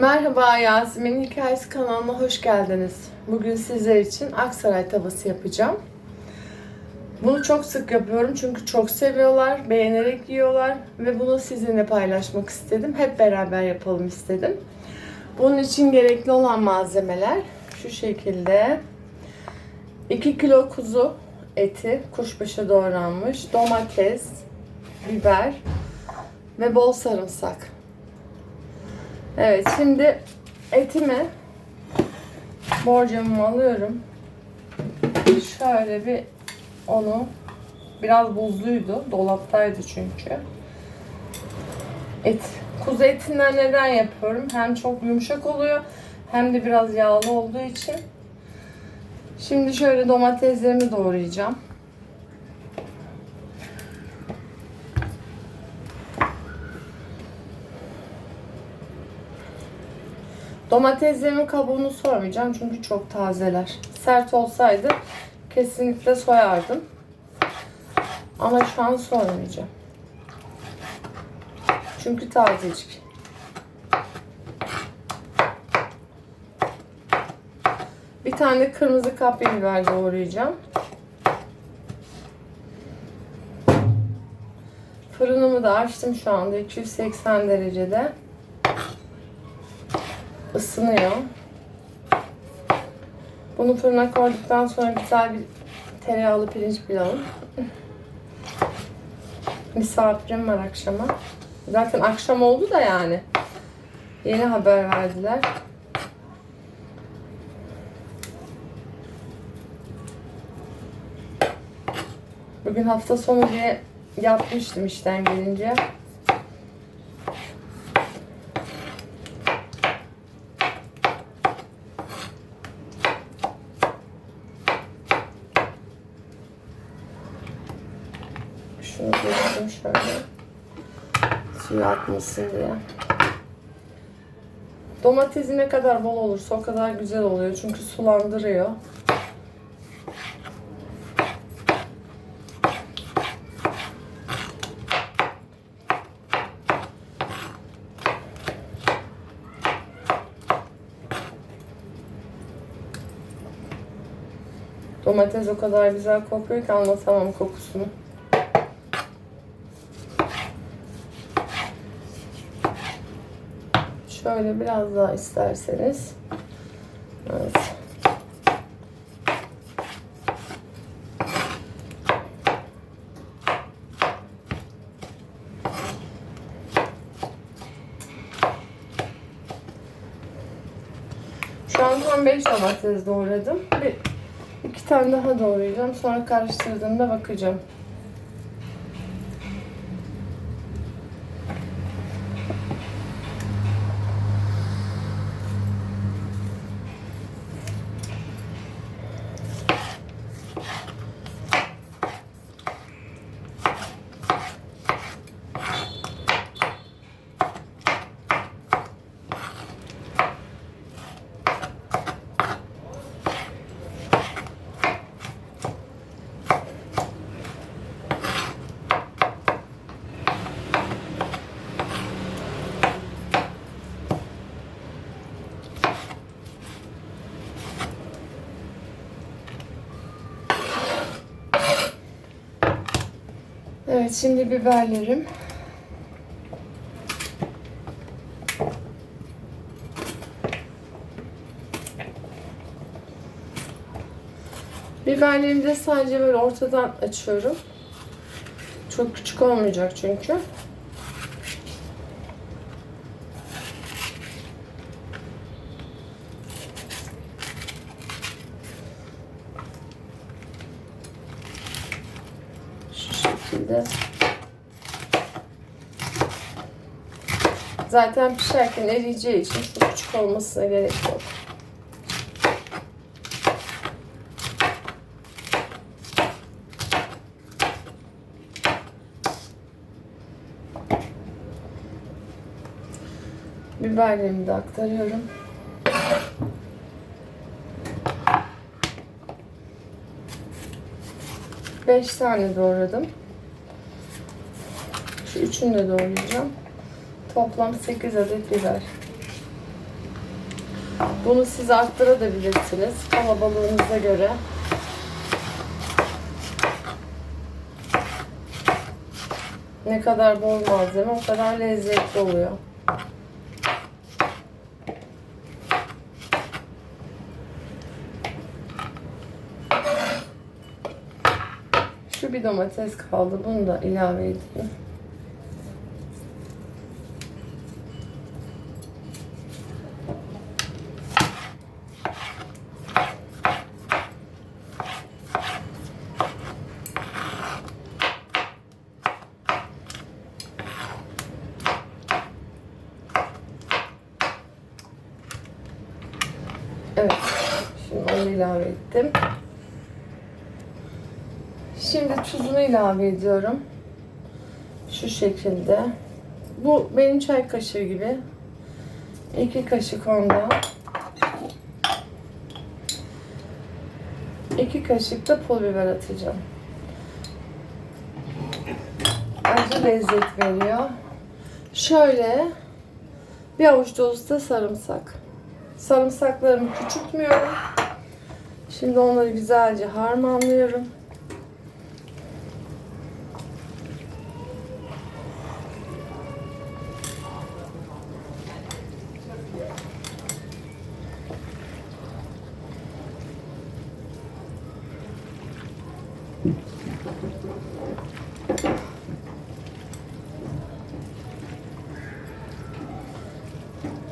Merhaba Yasemin Hikayesi kanalına hoş geldiniz. Bugün sizler için Aksaray tavası yapacağım. Bunu çok sık yapıyorum çünkü çok seviyorlar, beğenerek yiyorlar ve bunu sizinle paylaşmak istedim. Hep beraber yapalım istedim. Bunun için gerekli olan malzemeler şu şekilde. 2 kilo kuzu eti, kuşbaşı doğranmış, domates, biber ve bol sarımsak. Evet şimdi etimi borcamımı alıyorum. Şöyle bir onu biraz buzluydu. Dolaptaydı çünkü. Et. Kuzu etinden neden yapıyorum? Hem çok yumuşak oluyor hem de biraz yağlı olduğu için. Şimdi şöyle domateslerimi doğrayacağım. Domateslerimin kabuğunu soymayacağım çünkü çok tazeler. Sert olsaydı kesinlikle soyardım. Ama şu an soymayacağım. Çünkü tazecik. Bir tane kırmızı kapya biber doğrayacağım. Fırınımı da açtım şu anda 280 derecede ısınıyor. Bunu fırına koyduktan sonra güzel bir tereyağlı pirinç pilavı. Misafirim var akşama. Zaten akşam oldu da yani. Yeni haber verdiler. Bugün hafta sonu diye yapmıştım işten gelince. Suyu akmasın diye. Domatesi ne kadar bol olursa o kadar güzel oluyor. Çünkü sulandırıyor. Domates o kadar güzel kokuyor ki anlatamam kokusunu. Şöyle biraz daha isterseniz. Evet. Şu an tam 5 domates doğradım. Bir, iki tane daha doğrayacağım. Sonra karıştırdığımda bakacağım. Evet şimdi biberlerim. Biberlerimi de sadece böyle ortadan açıyorum. Çok küçük olmayacak çünkü. Şu şekilde. Zaten pişerken eriyeceği için çok küçük olmasına gerek yok. Biberlerimi de aktarıyorum. Beş tane doğradım. Şu üçünü de doğrayacağım. Toplam 8 adet biber. Bunu siz arttırabilirsiniz kalabalığınıza göre. Ne kadar bol malzeme o kadar lezzetli oluyor. Şu bir domates kaldı. Bunu da ilave edeyim. Evet. Şimdi onu ilave ettim. Şimdi tuzunu ilave ediyorum. Şu şekilde. Bu benim çay kaşığı gibi. İki kaşık ondan. İki kaşık da pul biber atacağım. Acı lezzet veriyor. Şöyle bir avuç dolusu da sarımsak. Sarımsaklarımı küçültmüyorum. Şimdi onları güzelce harmanlıyorum.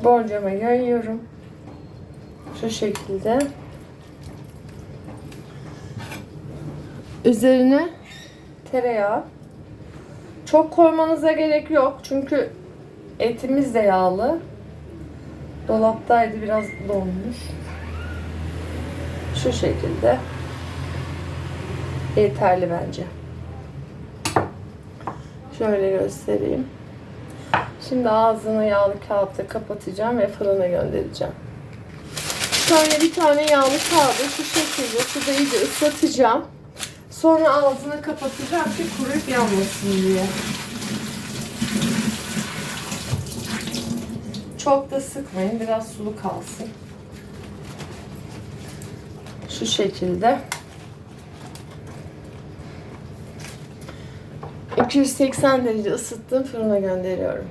Borcama yayıyorum. Şu şekilde. Üzerine tereyağı. Çok koymanıza gerek yok. Çünkü etimiz de yağlı. Dolaptaydı biraz donmuş. Şu şekilde. Yeterli bence. Şöyle göstereyim. Şimdi ağzını yağlı kağıtla kapatacağım ve fırına göndereceğim. Şöyle bir tane yağlı kağıdı şu şekilde suda iyice ıslatacağım. Sonra ağzını kapatacağım ki kuruyup yanmasın diye. Çok da sıkmayın. Biraz sulu kalsın. Şu şekilde. 280 derece ısıttım. Fırına gönderiyorum.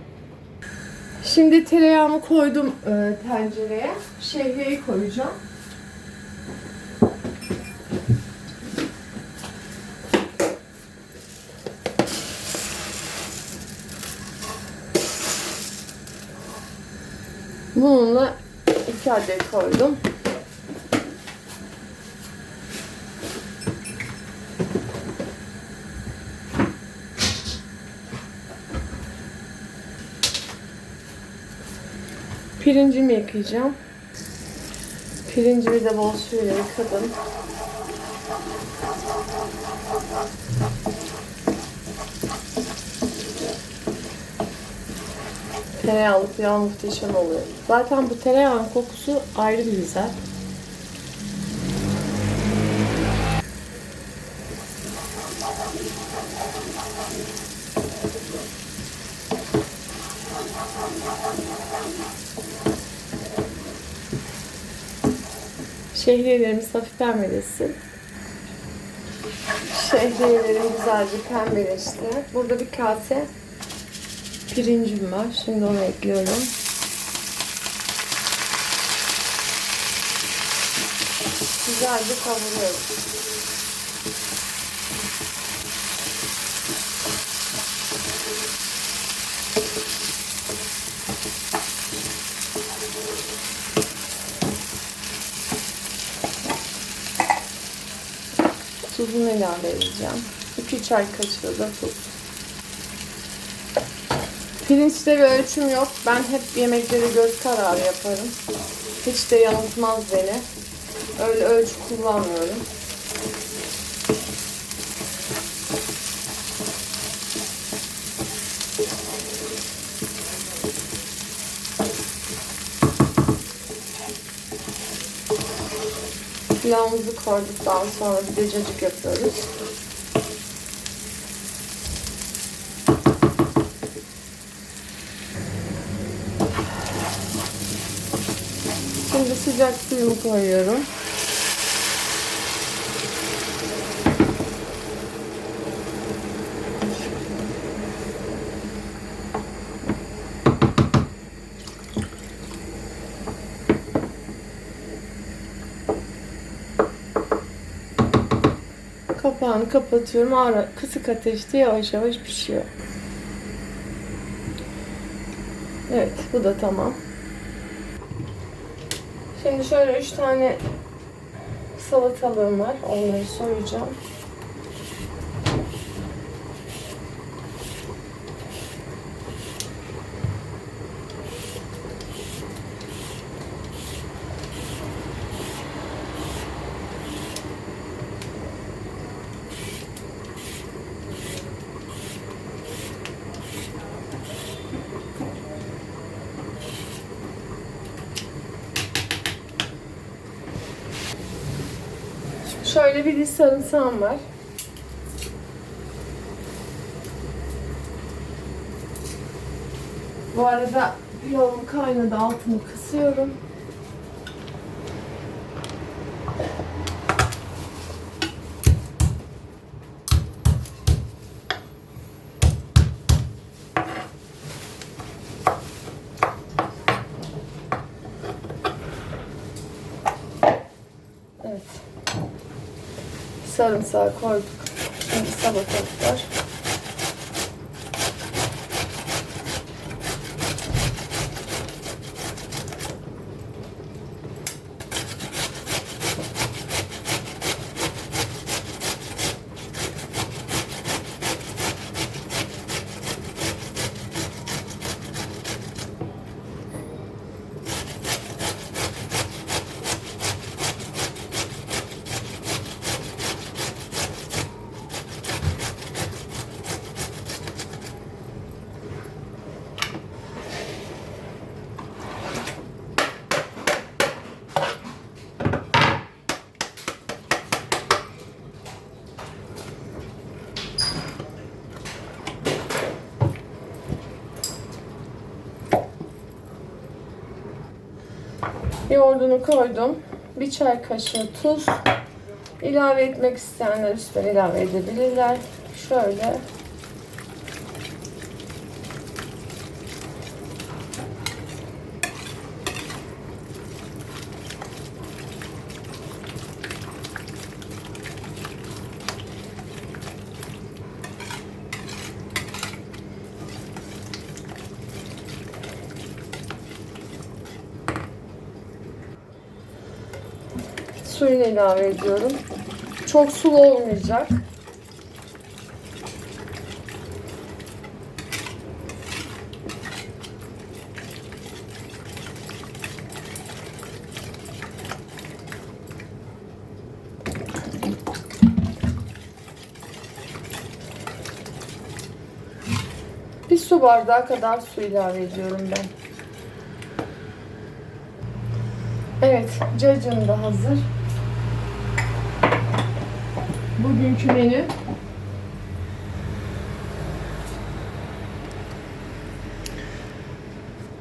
Şimdi tereyağımı koydum e, tencereye. Şehriyeyi koyacağım. Bununla iki adet koydum. Pirincimi yıkayacağım. Pirincimi de bol suyla yıkadım. Tereyağlı pilav muhteşem oluyor. Zaten bu tereyağın kokusu ayrı bir güzel. Şehriyelerimiz hafif pembeleşsin. Şehriyelerim güzelce pembeleşti. Burada bir kase pirincim var. Şimdi onu ekliyorum. Güzelce kavuruyorum. Tuzunu ilave edeceğim. 2 çay kaşığı da tuz. Pirinçte bir ölçüm yok. Ben hep yemekleri göz kararı yaparım. Hiç de yanıltmaz beni. Öyle ölçü kullanmıyorum. Pilavımızı koyduktan sonra bir de cacık yapıyoruz. Şimdi sıcak suyumu koyuyorum. Kapağını kapatıyorum. Ara, kısık ateşte yavaş yavaş pişiyor. Evet, bu da tamam. Şimdi şöyle üç tane salatalığım var. Onları soyacağım. Şöyle bir diş sarımsağım var. Bu arada pilavım kaynadı. Altını kısıyorum. Sarımsağı koyduk. Şimdi salatalıklar. Yoğurdunu koydum. Bir çay kaşığı tuz. İlave etmek isteyenler üstüne ilave edebilirler. Şöyle. Suyunu ilave ediyorum. Çok sulu olmayacak. Bir su bardağı kadar su ilave ediyorum ben. Evet, cacığım da hazır. Bugünkü menü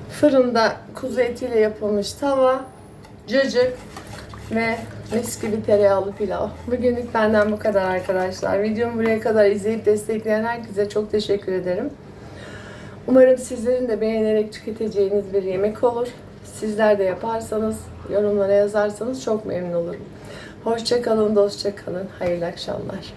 fırında kuzu etiyle yapılmış tava, cacık ve mis gibi tereyağlı pilav. Bugünlük benden bu kadar arkadaşlar. Videomu buraya kadar izleyip destekleyen herkese çok teşekkür ederim. Umarım sizlerin de beğenerek tüketeceğiniz bir yemek olur. Sizler de yaparsanız, yorumlara yazarsanız çok memnun olurum. Hoşça kalın, dostça kalın. Hayırlı akşamlar.